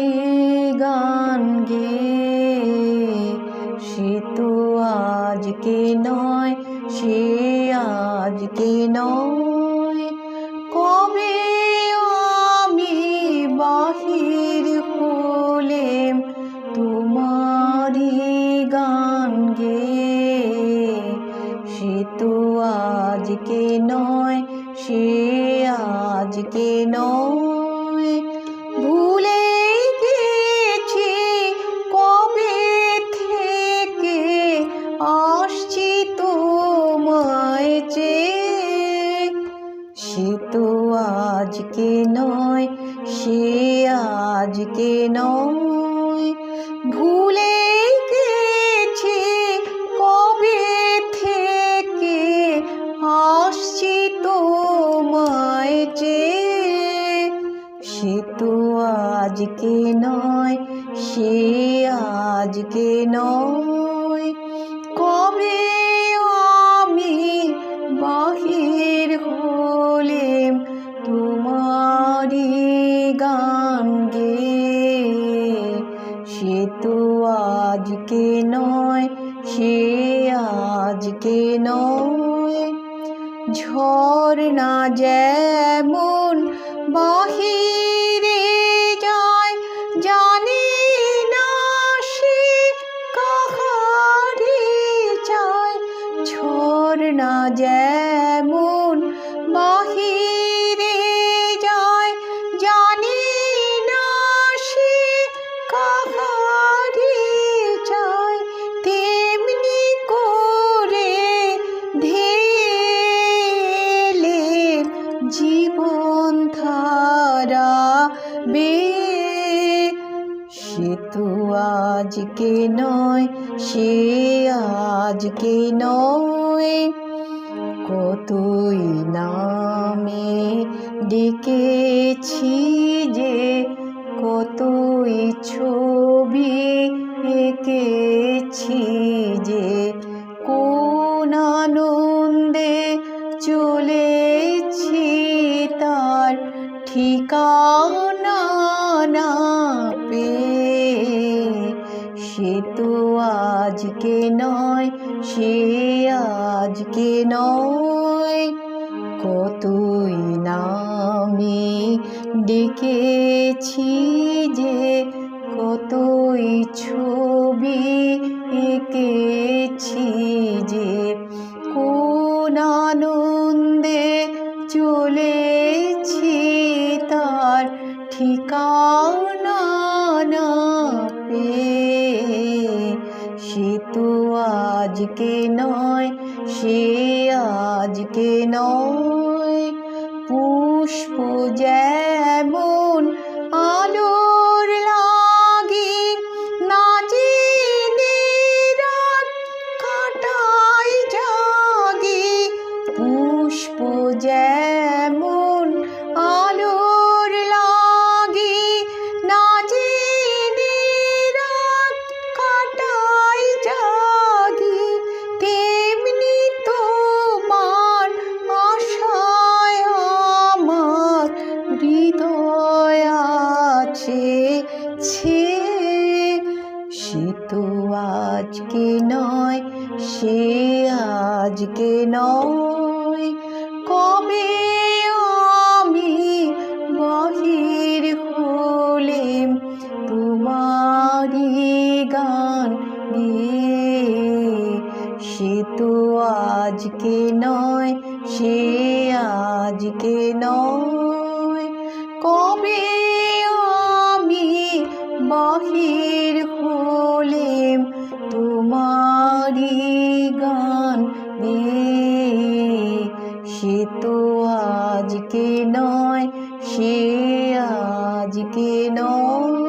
রে গান গে সে তো আজকে নয়, সে আজকে নয়। কবে আমি বাহির হলেম তোমারি গান গে সে তো আজকে নয়, সে আজকে নয়। ভুলে নয় ভুলে গেছি কবে থেকে আসছি তোমায় চেয়ে সে তো আজকে নয়, সে আজকে নয়। কবে ঝর্ণা যেমন বাহিরে বে সে তো আজকে নয়, সে আজকে নয়। কতই নামে ডেকেছি যে, কতই ছবি এঁকেছি যে, কোন আনন্দে চলেছি তার ঠিকানা আজকে নয়, সে আজকে নয়। কতই নামে ডেকেছি যে, কতই ছবি এঁকেছি যে। কোন আনন্দে চলেছি তার ঠিকানা সে তো আজকে নয় সে আজকে নয়। পুষ্প যেমন আজকে নয়, সে আজকে নয়। কবে আমি বাহির হলেম তোমারি গান সে তো আজকে নয়, সে আজকে নয়। কবে আমি বাহির আজকে নয় সে আজকে নয়।